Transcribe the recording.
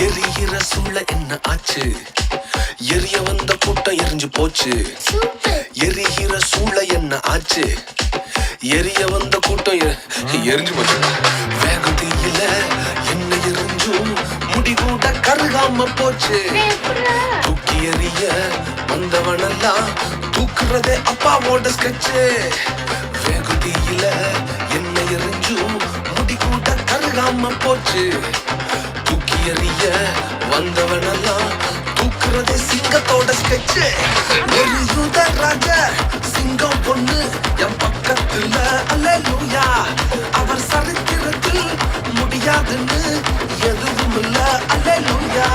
எரிகிற சூழ என்ன ஆச்சு? எரிய வந்த கூட்டம் எரிஞ்சு போச்சு. எரிகிற சூழ என்ன ஆச்சு? எரிய வந்த கூட்டம் எரிஞ்சு போச்சு. வேகம் என்ன எரிஞ்சும் முடி கூட கருகாம போச்சு. தூக்கி எறிய வந்தவனெல்லாம் தூக்குறதே அப்பாவோட ஸ்கெட்சு வேகம் என்ன எரிஞ்சும் முடி கூட கருகாம போச்சு. எறிய வந்தவனெல்லாம் தூக்குறதே சிங்கத்தோட ஸ்கெட்சு எரியுத ராஜா சிங்கம் பொண்ணு என் பக்கத்துல. அல்ல லூயா அவர் சரித்திரத்தில் முடியாதுன்னு எதுவும் இல்ல அல்ல லூயா